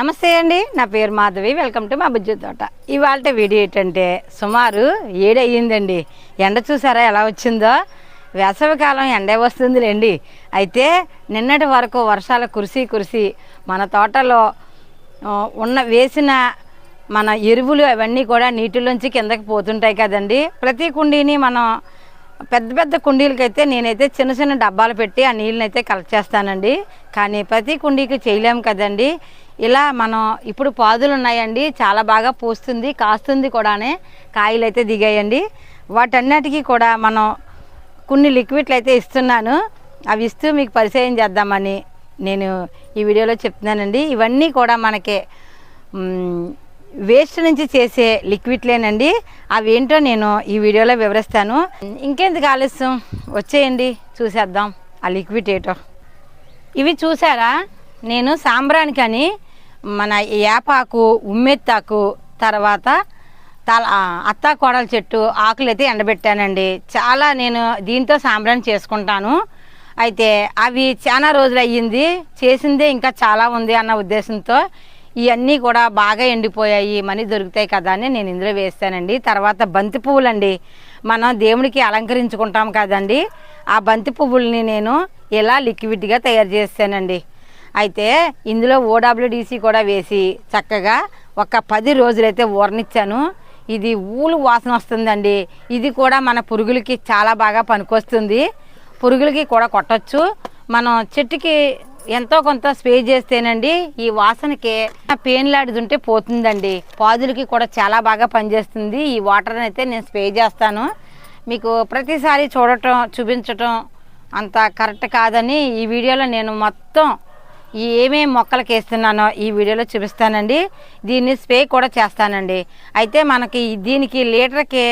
నమస్తే అండి నా పేరు మాధవి వెల్కమ్ టు మా బుజ్జు తోట. ఇవాళ వీడియో ఏంటంటే సుమారు ఏడయ్యిందండి. ఎండ చూసారా ఎలా వచ్చిందో? వేసవికాలం ఎండే వస్తుందిలేండి. అయితే నిన్నటి వరకు వర్షాలు కురిసి కురిసి మన తోటలో ఉన్న వేసిన మన ఎరువులు అవన్నీ కూడా నీటిలోంచి కిందకి పోతుంటాయి కదండి. ప్రతి కుండీని మనం పెద్ద పెద్ద కుండీలకైతే నేనైతే చిన్న చిన్న డబ్బాలు పెట్టి ఆ నీళ్ళని అయితే కలెక్ట్ చేస్తానండి. కానీ ప్రతి కుండీకి చేయలేము కదండి. ఇలా మనం ఇప్పుడు పాదులు ఉన్నాయండి. చాలా బాగా పూస్తుంది కాస్తుంది కూడానే కాయలు అయితే దిగాయండి. వాటన్నిటికీ కూడా మనం కొన్ని లిక్విడ్లు అయితే ఇస్తున్నాను. అవి ఇస్తూ మీకు పరిచయం చేద్దామని నేను ఈ వీడియోలో చెప్తున్నానండి. ఇవన్నీ కూడా మనకి వేస్ట్ నుంచి చేసే లిక్విడ్లేనండి అవి ఏంటో నేను ఈ వీడియోలో వివరిస్తాను. ఇంకెందుకు ఆలస్యం? వచ్చేయండి చూసేద్దాం ఆ లిక్విడ్ ఏటో. ఇవి చూసారా? నేను సాంబ్రానికని మన ఏపాకు ఉమ్మెత్తాకు తర్వాత తల అత్తా కోడల చెట్టు ఆకులు అయితే ఎండబెట్టానండి. చాలా నేను దీంతో సాంబ్రాన్ని చేసుకుంటాను. అయితే అవి చాలా రోజులు అయ్యింది చేసిందే ఇంకా చాలా ఉంది అన్న ఉద్దేశంతో ఇవన్నీ కూడా బాగా ఎండిపోయాయి మనీ దొరుకుతాయి కదా అని నేను ఇందులో వేస్తానండి. తర్వాత బంతి పువ్వులండి. మనం దేవుడికి అలంకరించుకుంటాం కదండి. ఆ బంతి పువ్వుల్ని నేను ఇలా లిక్విడ్గా తయారు చేస్తానండి. అయితే ఇందులో ఓడబ్ల్యూడిసి కూడా వేసి చక్కగా ఒక పది రోజులైతే ఊరనిచ్చాను. ఇది ఊలు వాసన వస్తుందండి. ఇది కూడా మన పురుగులకి చాలా బాగా పనికొస్తుంది. పురుగులకి కూడా కొట్టచ్చు. మనం చెట్టుకి ఎంతో కొంత స్ప్రే చేస్తేనండి ఈ వాసనకి పేన్లాడిది ఉంటే పోతుందండి. పాదులకి కూడా చాలా బాగా పనిచేస్తుంది. ఈ వాటర్ అయితే నేను స్ప్రే చేస్తాను. మీకు ప్రతిసారి చూడటం చూపించటం అంత కరెక్ట్ కాదని ఈ వీడియోలో నేను మొత్తం ఈ ఏమేమి మొక్కలకి వేస్తున్నానో ఈ వీడియోలో చూపిస్తానండి. దీన్ని స్ప్రే కూడా చేస్తానండి. అయితే మనకి దీనికి లీటర్కి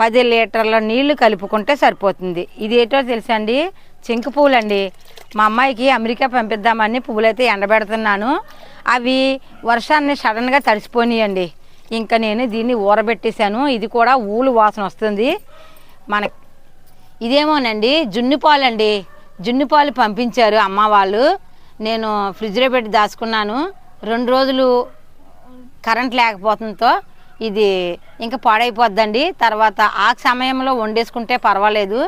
పది లీటర్ల నీళ్ళు కలుపుకుంటే సరిపోతుంది. ఇది ఏంటో తెలుసా అండి? చెంకు పువ్వులండి మా అమ్మాయికి అమెరికా పంపిద్దామని పువ్వులైతే ఎండబెడుతున్నాను. అవి వర్షాన్ని సడన్గా తడిసిపోయినాయండి ఇంకా నేను దీన్ని ఊరబెట్టేశాను. ఇది కూడా ఊలు వాసన వస్తుంది. మన ఇదేమోనండి జున్ను పాలండి. జున్ను పాలు పంపించారు అమ్మ వాళ్ళు. నేను ఫ్రిడ్జ్లో పెట్టి దాచుకున్నాను. రెండు రోజులు కరెంట్ లేకపోవడంతో ఇది ఇంకా పాడైపోద్దండి. తర్వాత ఆ సమయంలో వండేసుకుంటే పర్వాలేదు.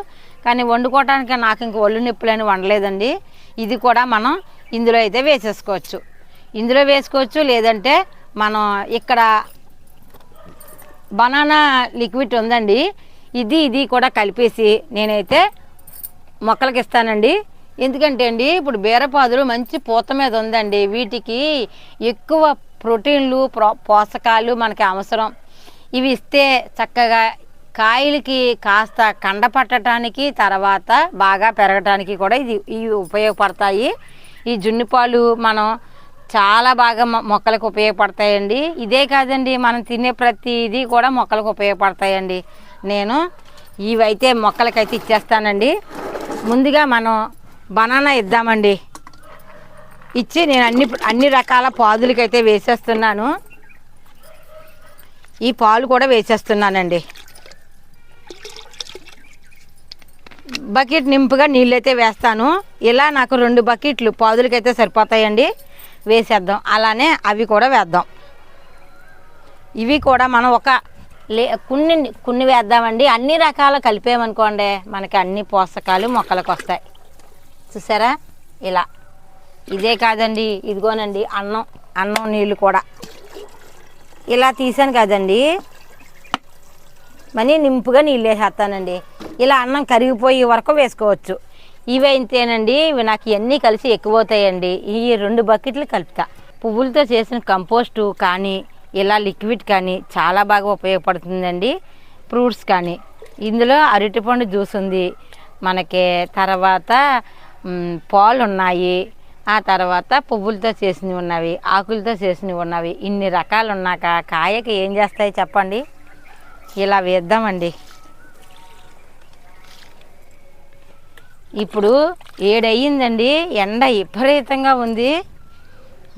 కానీ వండుకోవటానికి నాకు ఇంక ఒళ్ళు నొప్పులని వండలేదండి. ఇది కూడా మనం ఇందులో అయితే వేసేసుకోవచ్చు. ఇందులో వేసుకోవచ్చు లేదంటే మనం ఇక్కడ బనానా లిక్విడ్ ఉందండి. ఇది ఇది కూడా కలిపేసి నేనైతే మొక్కలకి ఇస్తానండి. ఎందుకంటే అండి ఇప్పుడు బీరపాదులు మంచి పూత మీద ఉందండి. వీటికి ఎక్కువ ప్రోటీన్లు ప్రో- పోషకాలు మనకి అవసరం. ఇవి ఇస్తే చక్కగా కాయలకి కాస్త కండ పట్టడానికి తర్వాత బాగా పెరగటానికి కూడా ఇది ఇవి ఉపయోగపడతాయి. ఈ జున్ను పాలు మనం చాలా బాగా మొక్కలకు ఉపయోగపడతాయండి. ఇదే కాదండి మనం తినే ప్రతిదీ కూడా మొక్కలకు ఉపయోగపడతాయండి. నేను ఇవైతే మొక్కలకైతే ఇచ్చేస్తానండి. ముందుగా మనం బనానా ఇద్దామండి. ఇచ్చి నేను అన్ని అన్ని రకాల పాదులకైతే వేసేస్తున్నాను. ఈ పాలు కూడా వేసేస్తున్నానండి. బకెట్ నింపుగా నీళ్ళైతే వేస్తాను. ఇలా నాకు రెండు బకెట్లు పాదులకైతే సరిపోతాయండి. వేసేద్దాం. అలానే అవి కూడా వేద్దాం. ఇవి కూడా మనం ఒక లే కొన్ని కొన్ని వేద్దామండి. అన్ని రకాలు కలిపేమనుకోండి మనకి అన్ని పోషకాలు మొక్కలకు వస్తాయి. చూసారా? ఇలా. ఇదే కాదండి. ఇదిగోనండి అన్నం అన్నం నీళ్ళు కూడా. ఇలా తీసాను కదండి. మనీ నింపుగా నీళ్ళు వేసేస్తానండి. ఇలా అన్నం కరిగిపోయే వరకు వేసుకోవచ్చు. ఇవి అయితేనండి ఇవి నాకు ఇవన్నీ కలిసి ఎక్కువ అవుతాయండి ఈ రెండు బకెట్లు కలుపుతా. పువ్వులతో చేసిన కంపోస్టు కానీ ఇలా లిక్విడ్ కానీ చాలా బాగా ఉపయోగపడుతుందండి. ఫ్రూట్స్ కానీ. ఇందులో అరటిపండు జ్యూస్ ఉంది. మనకి తర్వాత పాలు ఉన్నాయి. ఆ తర్వాత పువ్వులతో చేసినవి ఉన్నవి ఆకులతో చేసినవి ఉన్నవి. ఇన్ని రకాలు ఉన్నాక కాయకి ఏం చేస్తాయి చెప్పండి? ఇలా వేద్దామండి. ఇప్పుడు ఏడయ్యిందండి ఎండ విపరీతంగా ఉంది.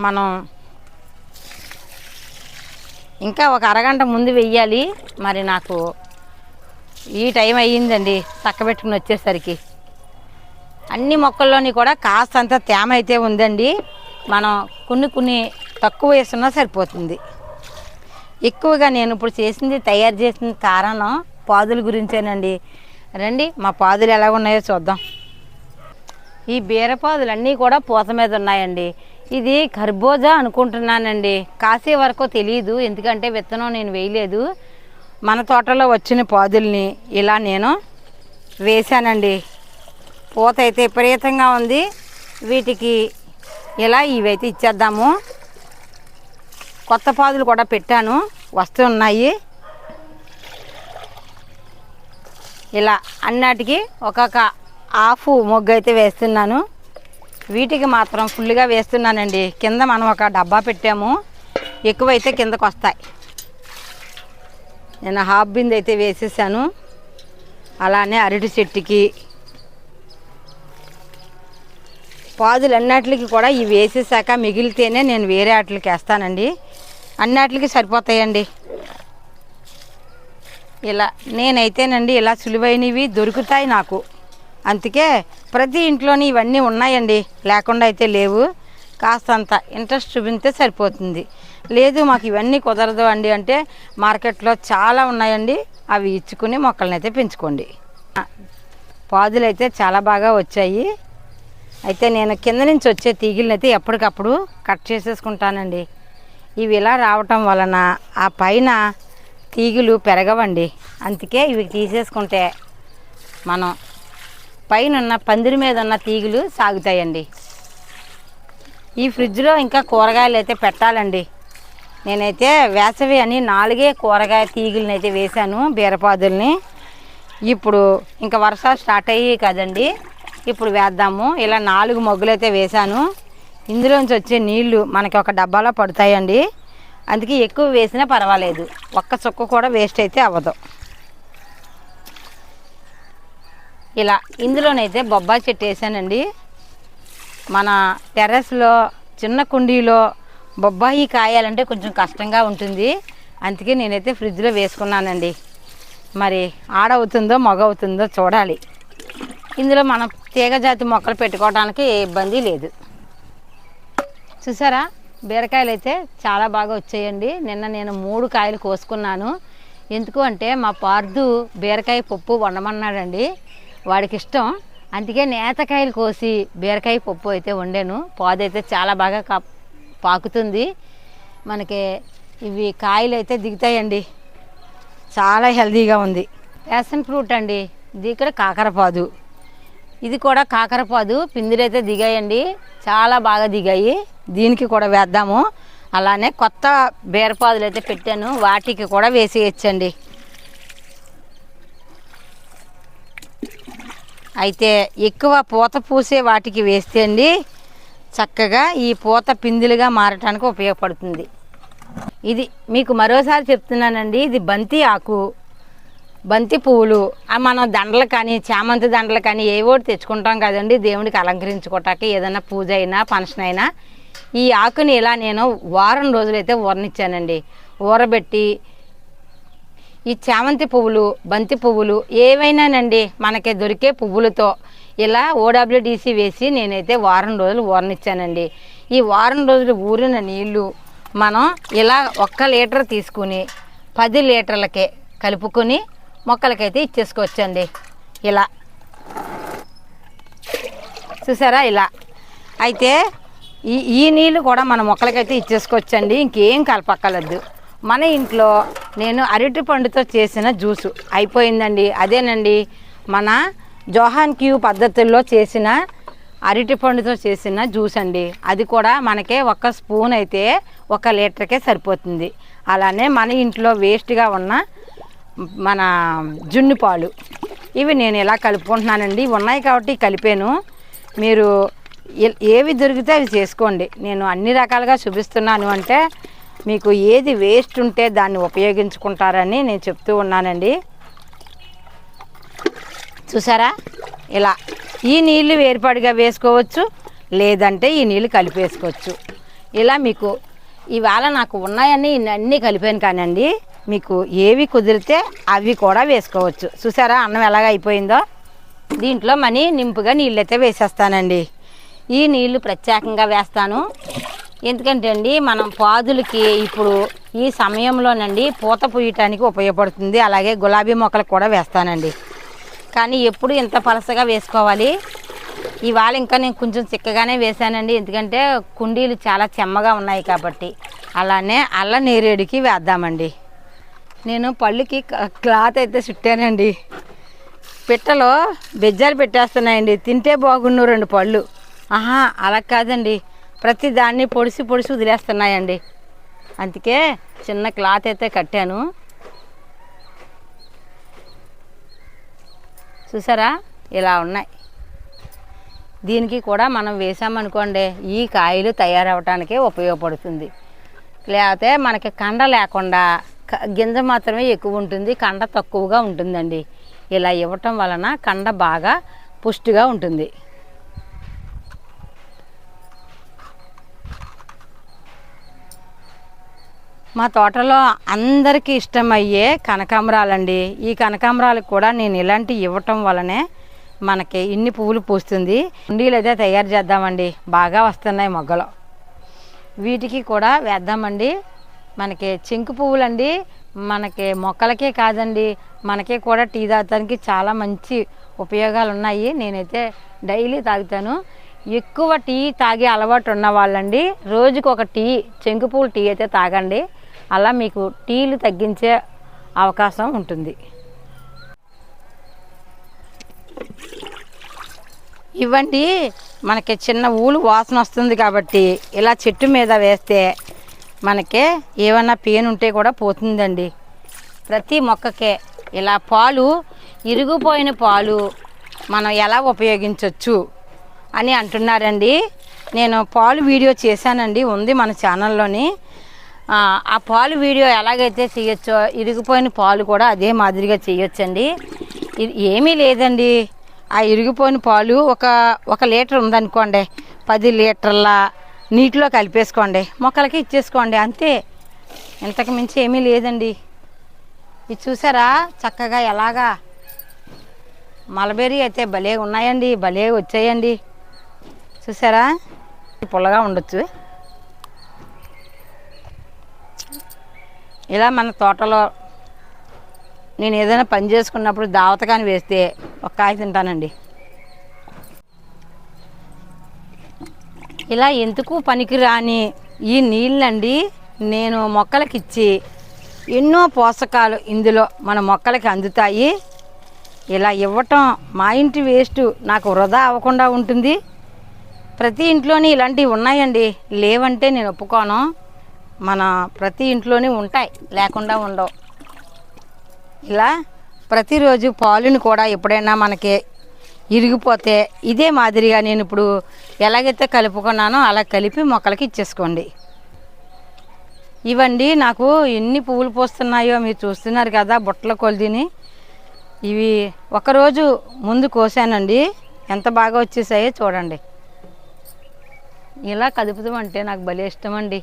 మనం ఇంకా ఒక అరగంట ముందు వెయ్యాలి. మరి నాకు ఈ టైం అయ్యిందండి చక్కబెట్టుకుని వచ్చేసరికి. అన్ని మొక్కల్లోని కూడా కాస్తంత తేమ అయితే ఉందండి. మనం కొన్ని కొన్ని తక్కువ వేస్తున్నా సరిపోతుంది. ఎక్కువగా నేను ఇప్పుడు చేసింది తయారు చేసిన కారణం పాదుల గురించేనండి. రండి మా పాదులు ఎలా ఉన్నాయో చూద్దాం. ఈ బీరపాదులన్నీ కూడా పూత మీద ఉన్నాయండి. ఇది కర్బూజా అనుకుంటున్నానండి. కాసే వరకు తెలియదు ఎందుకంటే విత్తనం నేను వేయలేదు. మన తోటలో వచ్చిన పాదుల్ని ఇలా నేను వేశానండి. పూత అయితే విపరీతంగా ఉంది. వీటికి ఇలా ఇవైతే ఇచ్చేద్దాము. కొత్త పాదులు కూడా పెట్టాను. వస్తున్నాయి ఇలా అన్నిటికీ ఒక్కొక్క హాఫ్ మొగ్గు అయితే వేస్తున్నాను. వీటికి మాత్రం ఫుల్గా వేస్తున్నానండి. కింద మనం ఒక డబ్బా పెట్టాము. ఎక్కువైతే కిందకు వస్తాయి. నేను హాఫ్ బింద్ అయితే వేసేసాను. అలానే అరటి చెట్టుకి పాదులు అన్నిటికి కూడా ఇవి వేసేసాక మిగిలితేనే నేను వేరే వాటికి వేస్తానండి. అన్నిటికి సరిపోతాయండి. ఇలా నేనైతేనండి ఇలా సులువైనవి దొరుకుతాయి నాకు. అందుకే ప్రతి ఇంట్లోని ఇవన్నీ ఉన్నాయండి. లేకుండా అయితే లేవు. కాస్తంత ఇంట్రెస్ట్ చూపితే సరిపోతుంది. లేదు మాకు ఇవన్నీ కుదరదు అండి అంటే మార్కెట్లో చాలా ఉన్నాయండి. అవి ఇచ్చుకుని మొక్కలను అయితే పెంచుకోండి. పాదులు అయితే చాలా బాగా వచ్చాయి. అయితే నేను కింద నుంచి వచ్చే తీగలను అయితే ఎప్పటికప్పుడు కట్ చేసేసుకుంటానండి. ఇవి ఇలా రావటం వలన ఆ పైన తీగలు పెరగవండి. అందుకే ఇవి తీసేసుకుంటే మనం పైన ఉన్న పందిరి మీద ఉన్న తీగలు సాగుతాయండి. ఈ ఫ్రిడ్జ్లో ఇంకా కూరగాయలు అయితే పెట్టాలండి. నేనైతే వేసవి అని నాలుగే కూరగాయ తీగులను అయితే వేశాను బీరపాదుల్ని. ఇప్పుడు ఇంకా వర్షాలు స్టార్ట్ అయ్యాయి కదండి. ఇప్పుడు వేద్దాము. ఇలా నాలుగు మొగ్గులు అయితే వేశాను. ఇందులోంచి వచ్చే నీళ్ళు మనకి ఒక డబ్బాలో పడతాయండి. అందుకే ఎక్కువ వేసినా పర్వాలేదు. ఒక్క చుక్క కూడా వేస్ట్ అయితే అవ్వదు. ఇలా ఇందులోనైతే బొబ్బాయి చెట్టు వేసానండి మన టెర్రస్లో చిన్న కుండీలో బొబ్బాయి కాయాలంటే కొంచెం కష్టంగా ఉంటుంది. అందుకే నేనైతే ఫ్రిడ్జ్లో వేసుకున్నానండి. మరి ఆడవుతుందో మగ అవుతుందో చూడాలి. ఇందులో మనం తీగజాతి మొక్కలు పెట్టుకోవడానికి ఏ ఇబ్బంది లేదు. చూసారా? బీరకాయలు అయితే చాలా బాగా వచ్చాయండి. నిన్న నేను మూడు కాయలు కోసుకున్నాను. ఎందుకు అంటే మా పార్దు బీరకాయ పప్పు వండమన్నాడండి. వాడికి ఇష్టం అందుకే నేతకాయలు కోసి బీరకాయ పప్పు అయితే వండాను. పాదు అయితే చాలా బాగా కా పాకుతుంది. మనకి ఇవి కాయలు అయితే దిగుతాయండి. చాలా హెల్తీగా ఉంది. ప్యాషన్ ఫ్రూట్ అండి. ఇది ఇక్కడ కాకరపాదు ఇది కూడా కాకరపాదు పిందిరైతే దిగాయండి. చాలా బాగా దిగాయి. దీనికి కూడా వేద్దాము. అలానే కొత్త బీరపాదులు అయితే పెట్టాను. వాటికి కూడా వేసేయచ్చండి. అయితే ఎక్కువ పూత పూసే వాటికి వేస్తే అండి చక్కగా ఈ పూత పిందులుగా మారటానికి ఉపయోగపడుతుంది. ఇది మీకు మరోసారి చెప్తున్నానండి. ఇది బంతి ఆకు. బంతి పువ్వులు. మనం దండలు కానీ చామంతి దండలు కానీ ఏ ఒకటి తెచ్చుకుంటాం కదండి. దేవుడికి అలంకరించుకోవటానికి ఏదైనా పూజ అయినా ఫంక్షన్ అయినా. ఈ ఆకుని ఇలా నేను వారం రోజులైతే ఊరనిచ్చానండి. ఊరబెట్టి ఈ చామంతి పువ్వులు బంతి పువ్వులు ఏవైనానండి మనకి దొరికే పువ్వులతో ఇలా ఓడబ్ల్యూడిసి వేసి నేనైతే వారం రోజులు ఊరనిచ్చానండి. ఈ వారం రోజులు ఊరిన నీళ్ళు మనం ఇలా ఒక్క లీటర్ తీసుకుని పది లీటర్లకే కలుపుకొని మొక్కలకైతే ఇచ్చేసుకోవచ్చండి. ఇలా. చూసారా ఇలా. అయితే ఈ ఈ నీళ్ళు కూడా మన మొక్కలకైతే ఇచ్చేసుకోవచ్చండి. ఇంకేం కలపక్కర్లేదు. మన ఇంట్లో నేను అరటి పండుతో చేసిన జ్యూసు. అయిపోయిందండి. అదేనండి. మన జోహాన్ క్యూ పద్ధతుల్లో చేసిన అరటి పండుతో చేసిన జ్యూస్ అండి. అది కూడా మనకే ఒక స్పూన్ అయితే ఒక లీటర్కే సరిపోతుంది. అలానే మన ఇంట్లో వేస్ట్గా ఉన్న మన జున్ను పాలు. ఇవి నేను ఇలా కలుపుకుంటున్నానండి. ఉన్నాయి కాబట్టి కలిపాను. మీరు ఏవి దొరికితే అవి చేసుకోండి. నేను అన్ని రకాలుగా చూపిస్తున్నాను అంటే మీకు ఏది వేస్ట్ ఉంటే దాన్ని ఉపయోగించుకుంటారని నేను చెప్తూ ఉన్నానండి. చూసారా? ఇలా ఈ నీళ్ళు వేరుపాటుగా వేసుకోవచ్చు లేదంటే ఈ నీళ్ళు కలిపేసుకోవచ్చు. ఇలా మీకు ఇవాళ నాకు ఉన్నాయని అన్నీ కలిపాను కానండి. మీకు ఏవి కుదిరితే అవి కూడా వేసుకోవచ్చు. చూసారా? అన్నం ఎలాగ అయిపోయిందో? దీంట్లో మనీ నింపుగా నీళ్ళైతే వేసేస్తానండి. ఈ నీళ్ళు ప్రత్యేకంగా వేస్తాను. ఎందుకంటే అండి మనం పాదులకి ఇప్పుడు ఈ సమయంలోనండి పూత పూయటానికి ఉపయోగపడుతుంది. అలాగే గులాబీ మొక్కలు కూడా వేస్తానండి. కానీ ఎప్పుడు ఇంత పలసగా వేసుకోవాలి? ఇవాళ ఇంకా నేను కొంచెం చిక్కగానే వేసానండి ఎందుకంటే కుండీలు చాలా చెమ్మగా ఉన్నాయి కాబట్టి. అలానే అల్ల నేరేడుకి వేద్దామండి. నేను పళ్ళుకి క్లాత్ అయితే చుట్టానండి. పిట్టలో బెజ్జాలు పెట్టేస్తున్నాయండి. తింటే బాగున్నారు రెండు పళ్ళు. ఆహా అలా కాదండి. ప్రతి దాన్ని పొడిసి పొడిసి వదిలేస్తున్నాయండి. అందుకే చిన్న క్లాత్ అయితే కట్టాను. చూసారా? ఇలా ఉన్నాయి. దీనికి కూడా మనం వేసామనుకోండి ఈ కాయలు తయారవటానికే ఉపయోగపడుతుంది. లేకపోతే మనకి కండ లేకుండా గింజ మాత్రమే ఎక్కువ ఉంటుంది కండ తక్కువగా ఉంటుందండి. ఇలా ఇవ్వటం వలన కండ బాగా పుష్టిగా ఉంటుంది. మా తోటలో అందరికీ ఇష్టమయ్యే కనకాంబరాలండి. ఈ కనకాంబరాలకు కూడా నేను ఇలాంటి ఇవ్వటం వలనే మనకి ఇన్ని పువ్వులు పూస్తుంది. ఉండీలు అయితే తయారు చేద్దామండి. బాగా వస్తున్నాయి మొగ్గలు. వీటికి కూడా వేద్దామండి. మనకి చెంకు పువ్వులండి మనకి మొక్కలకే కాదండి మనకి కూడా టీ తాగటానికి చాలా మంచి ఉపయోగాలు ఉన్నాయి నేనైతే డైలీ తాగుతాను. ఎక్కువ టీ తాగే అలవాటు ఉన్న వాళ్ళండి రోజుకు ఒక టీ చెంకు పువ్వుల టీ అయితే తాగండి. అలా మీకు టీలు తగ్గించే అవకాశం ఉంటుంది. ఇవ్వండి మనకి చిన్న ఊలు వాసన వస్తుంది కాబట్టి ఇలా చెట్టు మీద వేస్తే మనకి ఏమన్నా పేను ఉంటే కూడా పోతుందండి. ప్రతి మొక్కకే ఇలా పాలు ఇరిగిపోయిన పాలు మనం ఎలా ఉపయోగించవచ్చు అని అంటున్నారండి. నేను పాలు వీడియో చేశానండి ఉంది మన ఛానల్లోని. ఆ, ఆ పాలు వీడియో ఎలాగైతే చేయొచ్చో ఇరిగిపోయిన పాలు కూడా అదే మాదిరిగా చేయొచ్చండి ఇది ఏమీ లేదండి. ఆ ఇరిగిపోయిన పాలు ఒక ఒక లీటర్ ఉందనుకోండి పది లీటర్ల నీటిలో కలిపేసుకోండి. మొక్కలకి ఇచ్చేసుకోండి. అంతే. ఇంతకు మించి ఏమీ లేదండి. ఇది చూసారా? చక్కగా ఎలాగా? మలబెర్రీ అయితే భలే ఉన్నాయండి. భలే వచ్చాయండి. చూసారా? పుల్లగా ఉండొచ్చు. ఇలా మన తోటలో నేను ఏదైనా పని చేసుకున్నప్పుడు దావతకాని వేస్తే ఒక కాయ తింటానండి. ఇలా ఎందుకు పనికిరాని ఈ నీళ్ళండి? నేను మొక్కలకి ఇచ్చి ఎన్నో పోషకాలు ఇందులో మన మొక్కలకి అందుతాయి. ఇలా ఇవ్వటం మా ఇంటి వేస్ట్ నాకు వృధా అవ్వకుండా ఉంటుంది. ప్రతి ఇంట్లోని ఇలాంటివి ఉన్నాయండి. లేవంటే నేను ఒప్పుకోను. మన ప్రతి ఇంట్లోని ఉంటాయి. లేకుండా ఉండవు. ఇలా ప్రతిరోజు పాలుని కూడా ఎప్పుడైనా మనకి ఇరిగిపోతే ఇదే మాదిరిగా నేను ఇప్పుడు ఎలాగైతే కలుపుకున్నానో అలా కలిపి మొక్కలకి ఇచ్చేసుకోండి. ఇవండి నాకు ఎన్ని పువ్వులు పోస్తున్నాయో మీరు చూస్తున్నారు కదా బుట్టల కొలిదిని. ఇవి ఒకరోజు ముందు కోసానండి ఎంత బాగా వచ్చేసాయో చూడండి. ఇలా కదుపుతామంటే నాకు భలే ఇష్టం అండి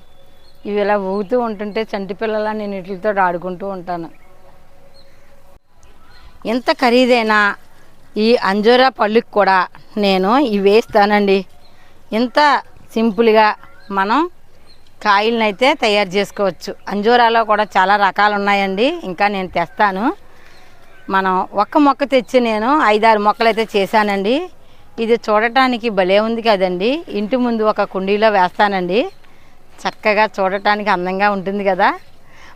ఇవి ఇలా ఊగుతూ ఉంటుంటే చంటి పిల్లల నేను వీటితో ఆడుకుంటూ ఉంటాను. ఎంత ఖరీదైన ఈ అంజూరా పళ్ళుకి కూడా నేను ఇవి వేస్తానండి. ఇంత సింపుల్గా మనం కాయలను అయితే తయారు చేసుకోవచ్చు. అంజూరాలో కూడా చాలా రకాలు ఉన్నాయండి. ఇంకా నేను తెస్తాను. మనం ఒక్క మొక్క తెచ్చి నేను ఐదారు మొక్కలు అయితే చేశానండి. ఇది చూడటానికి భలే ఉంది కదండి. ఇంటి ముందు ఒక కుండీలో వేస్తానండి. చక్కగా చూడటానికి అందంగా ఉంటుంది కదా.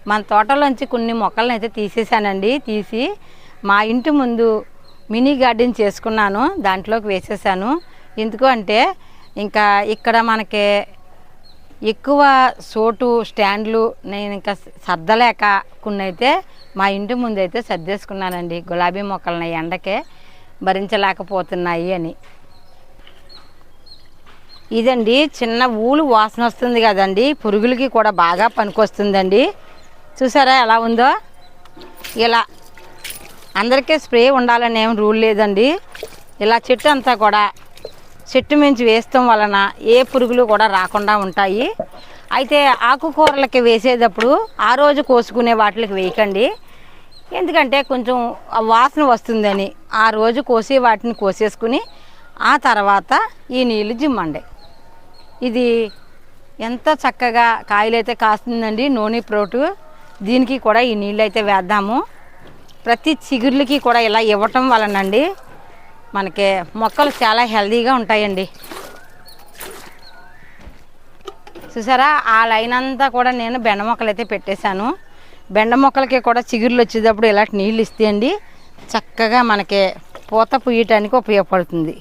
మన తోటలోంచి కొన్ని మొక్కలను అయితే తీసేసానండి తీసి మా ఇంటి ముందు మినీ గార్డెన్ చేసుకున్నాను దాంట్లోకి వేసేసాను. ఎందుకు అంటే ఇంకా ఇక్కడ మనకి ఎక్కువ సోటు స్టాండ్లు నేను ఇంకా సర్దలేక కొన్ని మా ఇంటి ముందు అయితే సర్దేసుకున్నానండి గులాబీ మొక్కలని ఎండకే భరించలేకపోతున్నాయి అని. ఇదండి చిన్న ఊలు వాసన వస్తుంది కదండి పురుగులకి కూడా బాగా పనికొస్తుందండి. చూసారా ఎలా ఉందో? ఇలా అందరికీ స్ప్రే ఉండాలని ఏం రూల్ లేదండి. ఇలా చెట్టు అంతా కూడా చెట్టు మించి వేస్తాం వలన ఏ పురుగులు కూడా రాకుండా ఉంటాయి. అయితే ఆకుకూరలకి వేసేటప్పుడు ఆ రోజు కోసుకునే వాటికి వేయకండి. ఎందుకంటే కొంచెం వాసన వస్తుందని ఆ రోజు కోసి వాటిని కోసేసుకుని ఆ తర్వాత ఈ నీళ్ళు జిమ్మండి. ఇది ఎంత చక్కగా కాయలైతే కాస్తుందండి నూనె ప్రోటు. దీనికి కూడా ఈ నీళ్ళు అయితే వేద్దాము. ప్రతి చిగుర్లకి కూడా ఇలా ఇవ్వటం వలనండి మనకి మొక్కలు చాలా హెల్దీగా ఉంటాయండి. చూసారా? ఆ లైన్ అంతా కూడా నేను బెండ మొక్కలు అయితే పెట్టేశాను. బెండ మొక్కలకి కూడా చిగుర్లు వచ్చేటప్పుడు ఇలాంటి నీళ్ళు ఇస్తే అండి చక్కగా మనకి పూత పూయటానికి ఉపయోగపడుతుంది.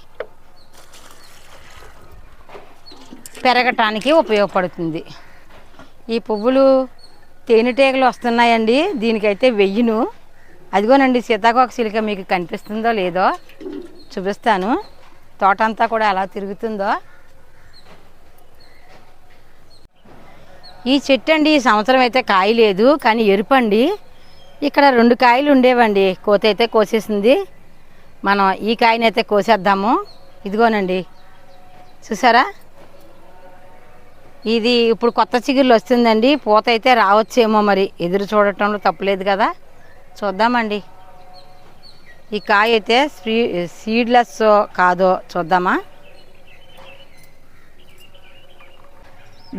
పెరగటానికి ఉపయోగపడుతుంది. ఈ పువ్వులు తేనెటీగలు వస్తున్నాయండి. దీనికైతే వెయ్యిను. అదిగోనండి సీతాకోక చిలుక మీకు కనిపిస్తుందో లేదో చూపిస్తాను. తోట అంతా కూడా ఎలా తిరుగుతుందో. ఈ చెట్టు అండి ఈ సంవత్సరం అయితే కాయ లేదు కానీ ఎరుపండి. ఇక్కడ రెండు కాయలు ఉండేవండి కోత అయితే కోసేసింది. మనం ఈ కాయనైతే కోసేద్దాము. ఇదిగోనండి చూసారా? ఇది ఇప్పుడు కొత్త చిగుళ్ళు వస్తుందండి పూత అయితే రావచ్చేమో మరి. ఎదురు చూడటంలో తప్పలేదు కదా. చూద్దామండి. ఈ కాయ అయితే స్వీ సీడ్లెస్ కాదో చూద్దామా?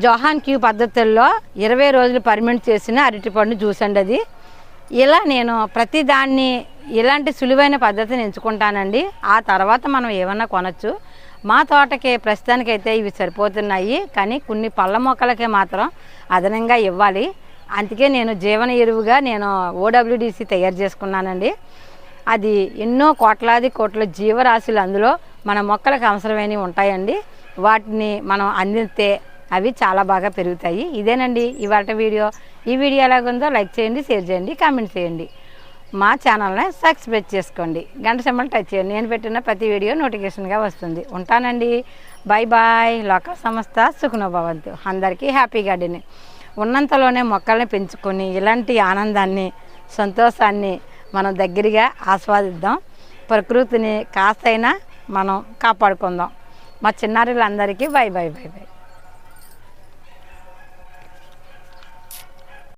జోహాన్ క్యూ పద్ధతుల్లో ఇరవై రోజులు పర్మిట్ చేసిన అరటిపండు జ్యూస్ అండి అది. ఇలా నేను ప్రతి దాన్ని ఇలాంటి సులువైన పద్ధతిని ఎంచుకుంటానండి. ఆ తర్వాత మనం ఏమన్నా కొనచ్చు. మా తోటకి ప్రస్తుతానికైతే ఇవి సరిపోతున్నాయి. కానీ కొన్ని పళ్ళ మొక్కలకే మాత్రం అదనంగా ఇవ్వాలి. అందుకే నేను జీవన ఎరువుగా నేను ఓడబ్ల్యూడిసి తయారు చేసుకున్నానండి. అది ఎన్నో కోట్లాది కోట్ల జీవరాశులు అందులో మన మొక్కలకు అవసరమైనవి ఉంటాయండి. వాటిని మనం అందిస్తే అవి చాలా బాగా పెరుగుతాయి. ఇదేనండి ఇవాళ వీడియో. ఈ వీడియో ఎలాగుందో లైక్ చేయండి షేర్ చేయండి కామెంట్ చేయండి. మా ఛానల్ని సబ్స్క్రైబ్ చేసుకోండి. గంట సెమ్మలు టచ్ చేయండి. నేను పెట్టిన ప్రతి వీడియో నోటిఫికేషన్గా వస్తుంది. ఉంటానండి. Bye bye. లోక సంస్థ సుఖనోభవంతు. అందరికీ హ్యాపీ గార్డెనింగ్. ఉన్నంతలోనే మొక్కల్ని పెంచుకొని ఇలాంటి ఆనందాన్ని సంతోషాన్ని మనం దగ్గరగా ఆస్వాదిద్దాం. ప్రకృతిని కాస్తైనా మనం కాపాడుకుందాం. మా చిన్నారులందరికీ బై బై బై బై.